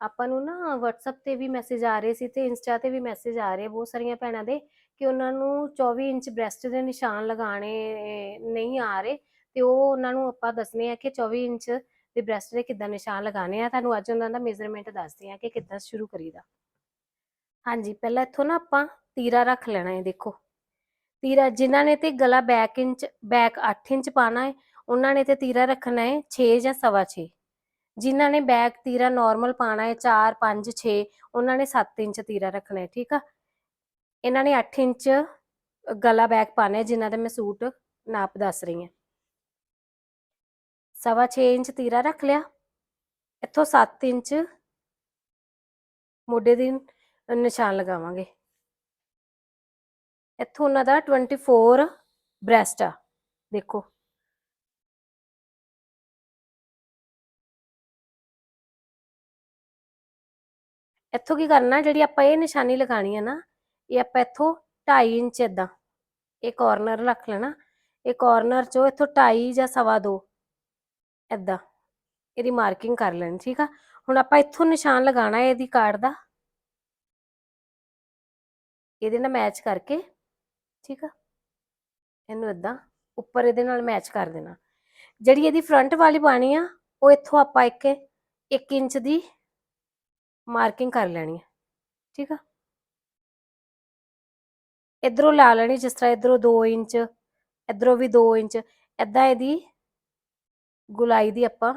ਆਪਾਂ ਨੂੰ ਨਾ WhatsApp ਤੇ ਵੀ ਮੈਸੇਜ ਆ ਰਹੇ ਸੀ ਤੇ Insta ਤੇ ਵੀ ਮੈਸੇਜ ਆ ਰਹੇ ਬਹੁਤ ਸਾਰੀਆਂ ਭੈਣਾਂ ਦੇ ਕਿ ਉਹਨਾਂ ਨੂੰ 24 ਇੰਚ ਬ੍ਰੈਸਟ ਦੇ ਨਿਸ਼ਾਨ ਲਗਾਣੇ ਨਹੀਂ ਆ ਰਹੇ ਤੇ ਉਹ ਉਹਨਾਂ ਨੂੰ ਆਪਾਂ ਦੱਸਨੇ ਆ ਕਿ 24 ਇੰਚ ਦੇ ਬ੍ਰੈਸਟ ਦੇ ਕਿੱਦਾਂ ਨਿਸ਼ਾਨ ਲਗਾਣੇ ਆ। ਤੁਹਾਨੂੰ ਅੱਜ ਉਹਨਾਂ ਦਾ ਮੇਜ਼ਰਮੈਂਟ ਦੱਸਦੇ ਆ ਕਿ ਕਿੱਦਾਂ ਸ਼ੁਰੂ ਕਰੀਦਾ। ਹਾਂਜੀ, ਪਹਿਲਾਂ ਇੱਥੋਂ ਨਾ ਆਪਾਂ ਤੀਰਾ ਰੱਖ ਲੈਣਾ ਹੈ, ਦੇਖੋ। ਤੀਰਾ ਜਿਨ੍ਹਾਂ ਨੇ ਤੇ ਗਲਾ ਬੈਕ ਇੰਚ ਬੈਕ 8 ਇੰਚ ਪਾਣਾ ਹੈ, ਉਹਨਾਂ ਨੇ ਤੇ ਤੀਰਾ ਰੱਖਣਾ ਹੈ 6 ਜਾਂ ਸਵਾ 6 ਜਿਨ੍ਹਾਂ ਨੇ ਬੈਕ ਤੀਰਾ ਨਾਰਮਲ ਪਾਣਾ ਹੈ 4 5 6 ਉਹਨਾਂ ਨੇ 7 ਇੰਚ ਤੀਰਾ ਰੱਖਣਾ ਹੈ, ਠੀਕ ਆ? ਇਹਨਾਂ ਨੇ 8 ਇੰਚ ਗਲਾ ਬੈਕ ਪਾਣਾ ਹੈ, ਜਿਨ੍ਹਾਂ ਦਾ ਮੈਂ ਸੂਟ ਨਾਪ ਦੱਸ ਰਹੀ ਹਾਂ। ਸਵਾ 6 ਇੰਚ ਤੀਰਾ ਰੱਖ ਲਿਆ। ਇੱਥੋਂ 7 ਇੰਚ ਮੋਢੇ ਦੀ ਨਿਸ਼ਾਨ ਲਗਾਵਾਂਗੇ। ਇੱਥੋਂ ਉਹਨਾਂ ਦਾ 24 ਬ੍ਰੈਸਟ ਆ, ਦੇਖੋ। ਇੱਥੋਂ ਕੀ ਕਰਨਾ, ਜਿਹੜੀ ਆਪਾਂ ਇਹ ਨਿਸ਼ਾਨੀ ਲਗਾਣੀ ਹੈ ਨਾ, ਇਹ ਆਪਾਂ ਇੱਥੋਂ 2.5 ਇੰਚ ਇਦਾਂ ਇਹ ਕਾਰਨਰ ਰੱਖ ਲੈਣਾ, ਇਹ ਕਾਰਨਰ ਚੋਂ ਇੱਥੋਂ 2.5 ਜਾਂ ਸਵਾ 2 ਇਦਾਂ ਇਹਦੀ ਮਾਰਕਿੰਗ ਕਰ ਲੈਣੀ, ਠੀਕ ਆ? ਹੁਣ ਆਪਾਂ ਇੱਥੋਂ ਨਿਸ਼ਾਨ ਲਗਾਣਾ ਹੈ ਇਹਦੀ ਕਾਰਡ ਦਾ। ਇਹਦੇ ਨਾਲ ਮੈਚ ਕਰਕੇ, ਠੀਕ ਆ? ਇਹਨੂੰ ਇਦਾਂ ਉੱਪਰ ਇਹਦੇ ਨਾਲ ਮੈਚ ਕਰ ਦੇਣਾ। ਜਿਹੜੀ ਇਹਦੀ ਫਰੰਟ ਵਾਲੀ ਪਾਣੀ ਆ, ਉਹ ਇੱਥੋਂ ਆਪਾਂ ਇੱਕ 1 ਇੰਚ ਦੀ ਮਾਰਕਿੰਗ ਕਰ ਲੈਣੀ ਹੈ ਠੀਕ ਆ? ਇਧਰੋਂ ਲਾ ਲੈਣੀ ਜਿਸ ਤਰ੍ਹਾਂ ਇਧਰੋਂ 2 ਇੰਚ, ਇਧਰੋਂ ਵੀ 2 ਇੰਚ ਐਦਾਂ ਇਹਦੀ ਗੁਲਾਈ ਦੀ ਆਪਾਂ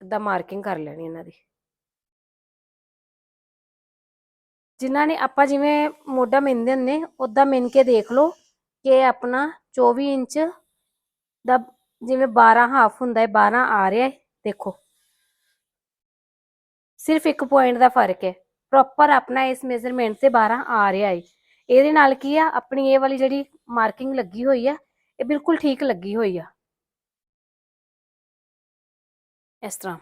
ਇਦਾਂ ਮਾਰਕਿੰਗ ਕਰ ਲੈਣੀ ਇਹਨਾਂ ਦੀ। ਜਿਨ੍ਹਾਂ ਨੇ ਆਪਾਂ ਜਿਵੇਂ ਮੋਢਾ ਮਿੰਦੇ ਹੁੰਦੇ ਉਦਾਂ ਮਿੰਨ ਕੇ ਦੇਖ ਲਓ ਕਿ ਆਪਣਾ 24 ਇੰਚ ਦਾ ਜਿਵੇਂ 12 ਹਾਫ ਹੁੰਦਾ ਹੈ 12 ਆ ਰਿਹਾ ਹੈ, ਦੇਖੋ। ਸਿਰਫ ਇੱਕ ਪੁਆਇੰਟ ਦਾ ਫ਼ਰਕ ਹੈ। ਪ੍ਰੋਪਰ ਆਪਣਾ ਇਸ ਮੇਜ਼ਰਮੈਂਟ ਤੇ 12 ਆ ਰਿਹਾ ਹੈ। ਇਹਦੇ ਨਾਲ ਕੀ ਆ, ਆਪਣੀ ਇਹ ਵਾਲੀ ਜਿਹੜੀ ਮਾਰਕਿੰਗ ਲੱਗੀ ਹੋਈ ਆ, ਇਹ ਬਿਲਕੁਲ ਠੀਕ ਲੱਗੀ ਹੋਈ ਆ। ਇਸ ਤਰ੍ਹਾਂ।